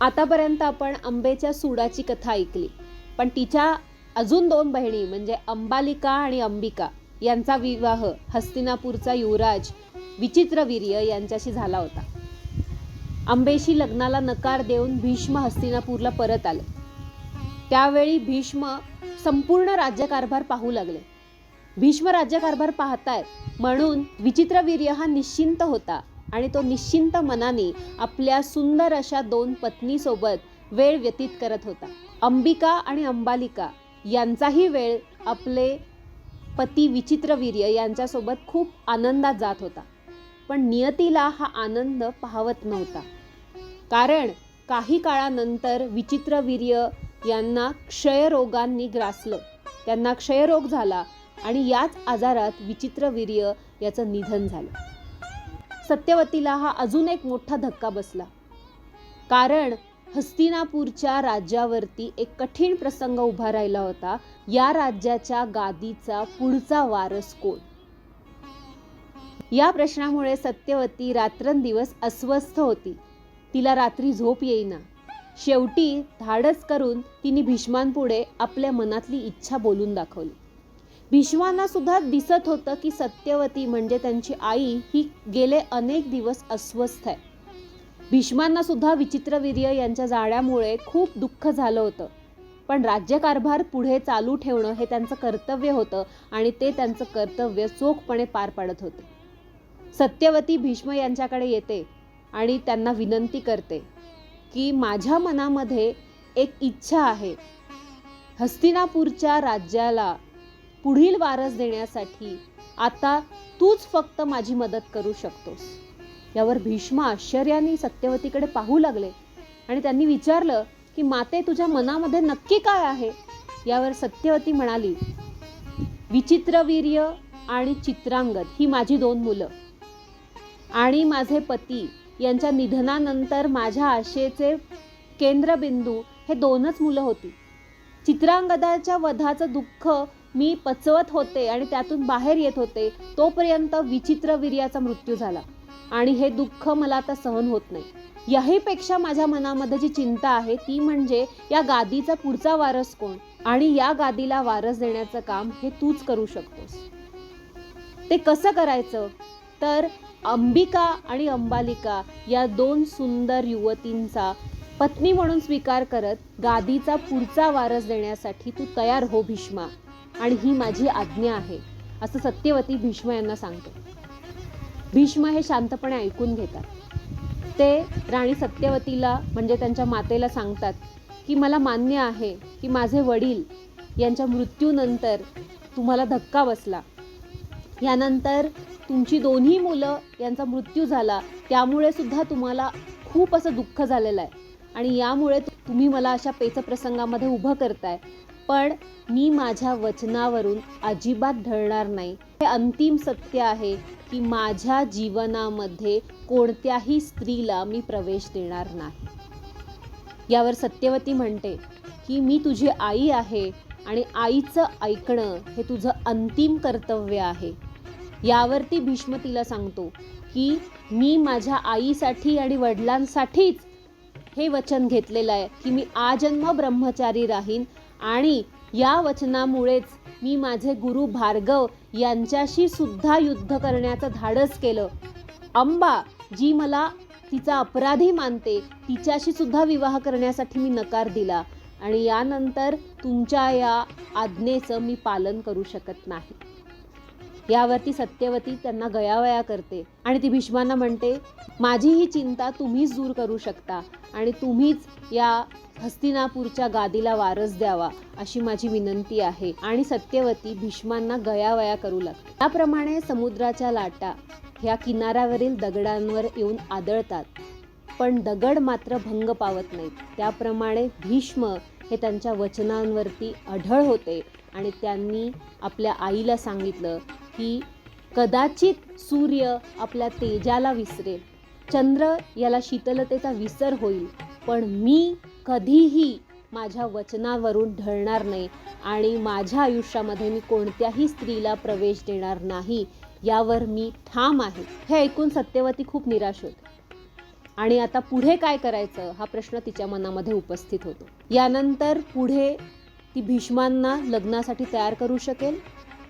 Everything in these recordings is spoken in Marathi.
आतापर्यंत आपण आंबेच्या सुडाची कथा ऐकली. पण तिच्या अजून दोन बहिणी म्हणजे अंबालिका आणि अंबिका यांचा विवाह हस्तिनापूरचा युवराज विचित्रवीर्य यांच्याशी झाला होता. अंबेशी लग्नाला नकार देऊन भीष्म हस्तिनापूरला परत आले. त्यावेळी भीष्म संपूर्ण राज्यकारभार पाहू लागले. भीष्म राज्यकारभार पाहतायत म्हणून विचित्रवीर्य हा निश्चिंत होता. आणि तो निश्चिंत मनाने आपल्या सुंदर अशा दोन पत्नीसोबत वेळ व्यतीत करत होता. अंबिका आणि अंबालिका यांचाही वेळ आपले पती विचित्रवीर्य यांच्यासोबत खूप आनंदात जात होता. पण नियतीला हा आनंद पाहवत नव्हता. कारण काही काळानंतर विचित्रवीर्य यांना क्षयरोगांनी ग्रासलं. त्यांना क्षयरोग झाला आणि याच आजारात विचित्रवीर्य याचं निधन झालं. सत्यवतीला हा अजून एक मोठा धक्का बसला. कारण हस्तिनापूरच्या राज्यावरती एक कठीण प्रसंग उभा राहिला होता. या राज्याच्या गादीचा पुढचा वारस कोण? या प्रश्नामुळे सत्यवती रात्रंदिवस अस्वस्थ होती. तिला रात्री झोप येईना. शेवटी धाडस करून तिने भीष्मांपुढे आपल्या मनातली इच्छा बोलून दाखवली. भीष्मांना सुद्धा दिसत होतं की सत्यवती म्हणजे त्यांची आई ही गेले अनेक दिवस अस्वस्थ आहे. भीष्मांना सुद्धा विचित्रवीर्य यांच्या जाण्यामुळे खूप दुःख झालं होतं. पण राज्यकारभार पुढे चालू ठेवणं हे त्यांचं कर्तव्य होतं आणि ते त्यांचं कर्तव्य चोखपणे पार पाडत होते. सत्यवती भीष्म यांच्याकडे येते आणि त्यांना विनंती करते की माझ्या मनामध्ये एक इच्छा आहे. हस्तिनापूरच्या राज्याला पुढील वारस देण्यासाठी आता तूच फक्त माझी मदत करू शकतोस. यावर भीष्म आश्चर्याने सत्यवतीकडे पाहू लागले आणि त्यांनी विचारलं की माते तुझ्या मनामध्ये नक्की काय आहे? यावर सत्यवती म्हणाली विचित्रवीर्य आणि चित्रांगद ही माझी दोन मुलं आणि माझे पती यांच्या निधनानंतर माझ्या आशेचे केंद्रबिंदू हे दोनच मुलं होती. चित्रांगदाच्या वधाचं दुःख मी पचवत होते आणि त्यातून बाहेर येत होते तोपर्यंत विचित्रवीर्याचा मृत्यू झाला. आणि हे दुःख मला आता सहन होत नाही. याहीपेक्षा माझ्या मनामध्ये जी चिंता आहे ती म्हणजे या गादीचा पुढचा वारस कोण? आणि या गादीला वारस देण्याचं काम हे तूच करू शकतोस. ते कसं करायचं? तर अंबिका आणि अंबालिका या दोन सुंदर युवतींचा पत्नी म्हणून स्वीकार करत गादीचा पुढचा वारस देण्यासाठी तू तयार हो भीष्मा. आणि ही माझी आज्ञा आहे असं सत्यवती भीष्म यांना सांगतो. भीष्म हे शांतपणे ऐकून घेतात. ते राणी सत्यवतीला म्हणजे त्यांच्या मातेला सांगतात की मला मान्य आहे की माझे वडील यांच्या मृत्यूनंतर तुम्हाला धक्का बसला. यानंतर तुमची दोन्ही मुलं यांचा मृत्यू झाला. त्यामुळे सुद्धा तुम्हाला खूप असं दुःख झालेलं आहे. आणि यामुळे तुम्ही मला अशा पेचप्रसंगामध्ये उभं करताय. पण मी माझ्या वचनावरून अजिबात ढळणार नाही. हे अंतिम सत्य आहे की माझ्या जीवनामध्ये कोणत्याही स्त्रीला मी प्रवेश देणार नाही. यावर सत्यवती म्हणते की मी तुझी आई आहे आणि आईचं ऐकणं हे तुझं अंतिम कर्तव्य आहे. यावरती भीष्म तिला सांगतो की मी माझ्या आईसाठी आणि वडिलांसाठीच हे वचन घेतलेलं आहे की मी आजन्म ब्रह्मचारी राहीन आणि या वचनामुळेच मी माझे गुरु भार्गव यांच्याशी सुद्धा युद्ध करण्याचं धाडस केलं. अंबा जी मला तिचा अपराधी मानते तिच्याशी सुद्धा विवाह करण्यासाठी मी नकार दिला आणि यानंतर तुमच्या या आज्ञेचं मी पालन करू शकत नाही. यावरती सत्यवती त्यांना गयावया करते. आणि ती भीष्मांना म्हणते माझी ही चिंता तुम्हीच दूर करू शकता आणि तुम्हीच या हस्तिनापूरच्या गादीला वारस द्यावा अशी माझी विनंती आहे. आणि सत्यवती भीष्मांना गयावया करू लागते. त्याप्रमाणे समुद्राच्या लाटा ह्या किनाऱ्यावरील दगडांवर येऊन आदळतात. पण दगड मात्र भंग पावत नाहीत. त्याप्रमाणे भीष्म हे त्यांच्या वचनांवरती अढळ होते आणि त्यांनी आपल्या आईला सांगितलं की कदाचित सूर्य आपल्या तेजाला विसरेल. चंद्र याला शीतलतेचा विसर होईल. पण मी कधीही माझ्या वचनावरून ढळणार नाही आणि माझ्या आयुष्यामध्ये मी कोणत्याही स्त्रीला प्रवेश देणार नाही यावर मी ठाम आहे. हे ऐकून सत्यवती खूप निराश होते. आणि आता पुढे काय करायचं हा प्रश्न तिच्या मनामध्ये उपस्थित होतो. यानंतर पुढे ती भीष्मांना लग्नासाठी तयार करू शकेल?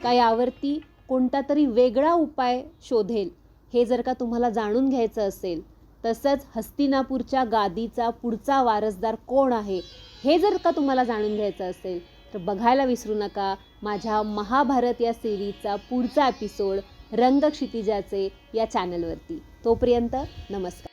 का यावरती कोणता तरी वेगळा उपाय शोधेल हे जर का तुम्हाला जाणून घ्यायचं असेल तसंच हस्तिनापूरच्या गादीचा पुढचा वारसदार कोण आहे हे जर का तुम्हाला जाणून घ्यायचं असेल तर बघायला विसरू नका. माझ्या महाभारत या सिरीजचा पुढचा एपिसोड रंग क्षितिजाचे या चॅनलवरती. तोपर्यंत नमस्कार.